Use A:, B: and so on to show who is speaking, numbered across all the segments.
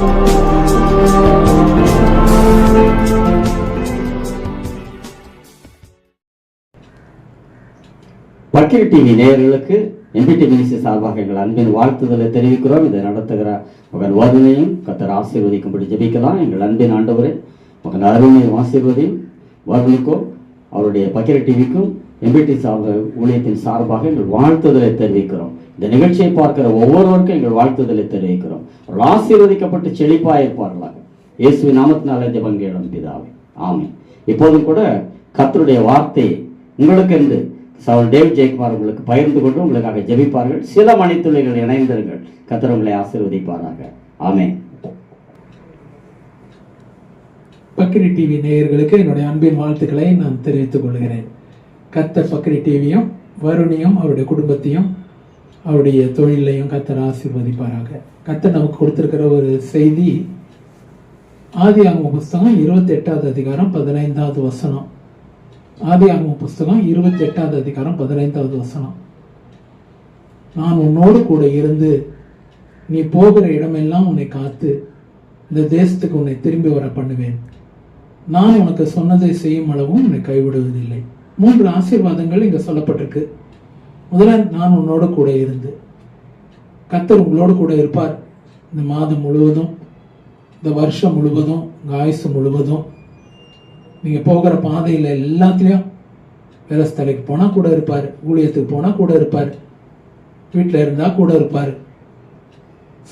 A: வக்கீல் டிவி நேயர்களுக்கு எம்பிடி மினிஸ்ட்ரி சார்பாக எங்கள் அன்பின் வாழ்த்துதலை தெரிவிக்கிறோம். இதை நடத்துகிற மகன் வருணையும் கத்தர் ஆசீர்வதிக்கும்படி ஜெபிக்கலாம். எங்கள் அன்பின் ஆண்டவரே மகன் அருமையும் ஆசீர்வதியும் வருணுக்கும் அவருடைய பக்கீர் டிவிக்கும் எம்பிடி சார்ப ஊழியத்தின் சார்பாக எங்கள் வாழ்த்துதலை தெரிவிக்கிறோம். இந்த நிகழ்ச்சியை பார்க்கிற ஒவ்வொருவருக்கும் எங்கள் வாழ்த்துதலை தெரிவிக்கிறோம். ஆசீர்வதிக்கப்பட்டு செழிப்பாக இருப்பார்களாக. இயேசுவின் நாமத்தினாலே ஜெபங்கேளும் பிதாவே. ஆமை இப்போதும் கூட கத்தருடைய வார்த்தை உங்களுக்கு என்று சவுல் டேவ் ஜெயக்குமார் உங்களுக்கு பகிர்ந்து கொண்டு உங்களுக்காக ஜெபிப்பார்கள். சில மணித்துளிகள் இணைந்தீர்கள் கத்தர் உங்களை ஆசீர்வதிப்பாராக. ஆமே
B: பக்கிரி டிவி நேயர்களுக்கு என்னுடைய அன்பின் வாழ்த்துக்களை நான் தெரிவித்துக் கொள்கிறேன். கத்தர் பக்கிரி டிவியும் வருணியும் அவருடைய குடும்பத்தையும் அவருடைய தொழிலையும் கத்தர் ஆசிர்வதிப்பாராக. கத்தர் நமக்கு கொடுத்திருக்கிற ஒரு செய்தி ஆதி ஆகம புஸ்தகம் இருபத்தி எட்டாவது அதிகாரம் பதினைந்தாவது வசனம். ஆதி ஆகம புஸ்தகம் இருபத்தி எட்டாவது அதிகாரம் பதினைந்தாவது வசனம். நான் உன்னோடு கூட இருந்து நீ போகிற இடமெல்லாம் உன்னை காத்து இந்த தேசத்துக்கு உன்னை திரும்பி வர பண்ணுவேன் நான் உனக்கு சொன்னதை செய்யும் அளவும் உன்னை கைவிடுவதில்லை. மூன்று ஆசீர்வாதங்கள் இங்க சொல்லப்பட்டிருக்கு. முதல்ல நான் உன்னோடு கூட இருந்து கத்தர் உங்களோடு கூட இருப்பார். இந்த மாதம் முழுவதும் இந்த வருஷம் முழுவதும் இந்த ஆயுசு முழுவதும் நீங்கள் போகிற பாதையில் எல்லாத்துலேயும் வேலை ஸ்தலைக்கு போனால் கூட இருப்பார் ஊழியத்துக்கு போனால் கூட இருப்பார் வீட்டில் இருந்தால் கூட இருப்பார்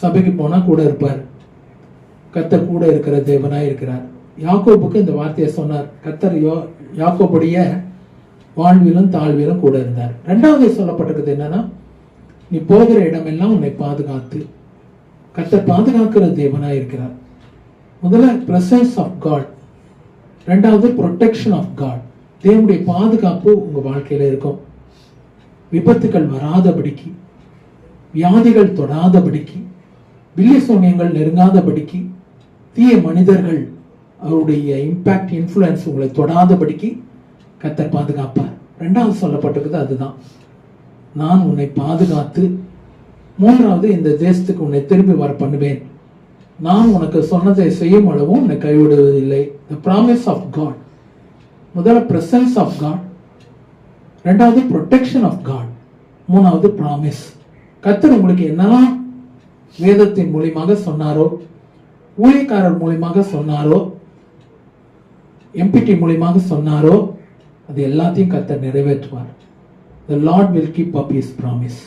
B: சபைக்கு போனால் கூட இருப்பார். கத்தர் கூட இருக்கிற தேவனாக இருக்கிறார். யாக்கோபுக்கு இந்த வார்த்தையை சொன்னார். கத்தர் யோ யாக்கோபுடைய வாழ்விலும் தாழ்விலும் கூட இருந்தார். ரெண்டாவது சொல்லப்பட்டிருக்கிறது என்னன்னா நீ போகிற இடமெல்லாம் உன்னை பாதுகாத்து கத்தர் பாதுகாக்கிற தேவனா இருக்கிறார். முதல்ல பிரசன்ஸ் ஆஃப் காட் ரெண்டாவது ப்ரொடெக்ஷன் ஆஃப் காட் தேவனுடைய பாதுகாப்பு உங்க வாழ்க்கையில இருக்கும். விபத்துக்கள் வராதபடிக்கு வியாதிகள் தொடாதபடிக்கு வில்லிய சூன்யங்கள் நெருங்காதபடிக்கு தீய மனிதர்கள் அவருடைய இம்பாக்ட் இன்ஃப்ளூயன்ஸ் உங்களை தொடாதபடிக்கு கத்தர் பாதுகாப்பார். ரெண்டாவது சொல்லப்பட்டிருக்குது அதுதான். நான் உன்னை பாதுகாத்து மூன்றாவது இந்த தேசத்துக்கு உன்னை திரும்பி வர பண்ணுவேன். நான் உனக்கு சொன்னதை செய்யும் அளவும் உன்னை கைவிடுவதில்லை. த ப்ராமிஸ் ஆஃப் காட் முதல்ல பிரசன்ஸ் ஆஃப் காட் ரெண்டாவது ப்ரொடெக்ஷன் ஆஃப் காட் மூணாவது ப்ராமிஸ் கத்தர் உங்களுக்கு என்னெல்லாம் வேதத்தின் மூலியமாக சொன்னாரோ ஊழியக்காரர் மூலியமாக சொன்னாரோ எம்பிடி மூலியமாக சொன்னாரோ அது எல்லாத்தையும் கத்தர் நிறைவேற்றுவார். The Lord will keep up his promise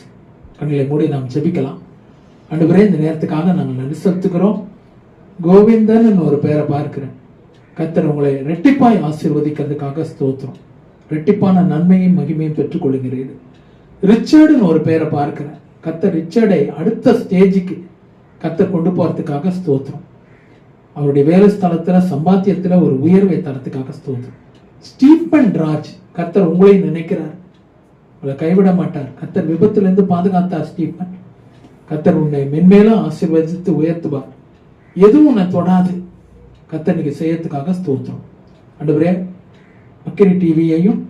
B: கண்களை மூடி நாம் ஜெபிக்கலாம். ஆண்டவரே இந்த நேரத்துக்காக நாங்கள் நன்றி செலுத்துகிறோம். கோவிந்தன் ஒரு பேரை பார்க்கிறேன். கத்தர் உங்களை ரெட்டிப்பாய் ஆசீர்வதிக்கிறதுக்காக ஸ்தோத்திரம். ரெட்டிப்பான நன்மையும் மகிமையும் பெற்றுக்கொள்கிறீர்கள் ரிச்சர்டுன்னு ஒரு பேரை பார்க்கிறேன். கத்தர் ரிச்சர்டை அடுத்த ஸ்டேஜுக்கு கத்தர் கொண்டு போகிறதுக்காக ஸ்தோத்திரம். அவருடைய வேலை ஸ்தலத்தில் சம்பாத்தியத்தில் ஒரு உயர்வை தரத்துக்காக ஸ்தோத்திரம். ஸ்டீபன் ராஜ் கத்தர் உங்களை நினைக்கிறார். உங்களை கைவிட மாட்டார். கத்தர் விபத்துலேருந்து பாதுகாத்தார் ஸ்டீபன். கத்தர் உன்னை மென்மேலும் ஆசீர்வதித்து உயர்த்துவார். எதுவும் உன்னை தொடாது. கத்தர் நீங்கள் செய்யறதுக்காக ஸ்தோத்திரம். அண்டுபுரே மக்கரி டிவியையும்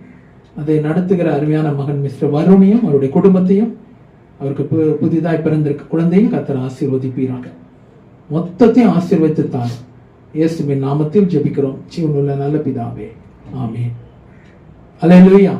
B: அதை நடத்துகிற அருமையான மகன் மிஸ்டர் வருணையும் அவருடைய குடும்பத்தையும் அவருக்கு புதிதாய் பிறந்திருக்க குழந்தையும் கத்தர் ஆசீர்வதிப்பீராங்க மொத்தத்தையும் ஆசீர்வதித்து தான் இயேசுவின் நாமத்தில் ஜெபிக்கிறோம். ஜீவனுள்ள நல்ல பிதாவே. ஆமீன். அல்லேலூயா.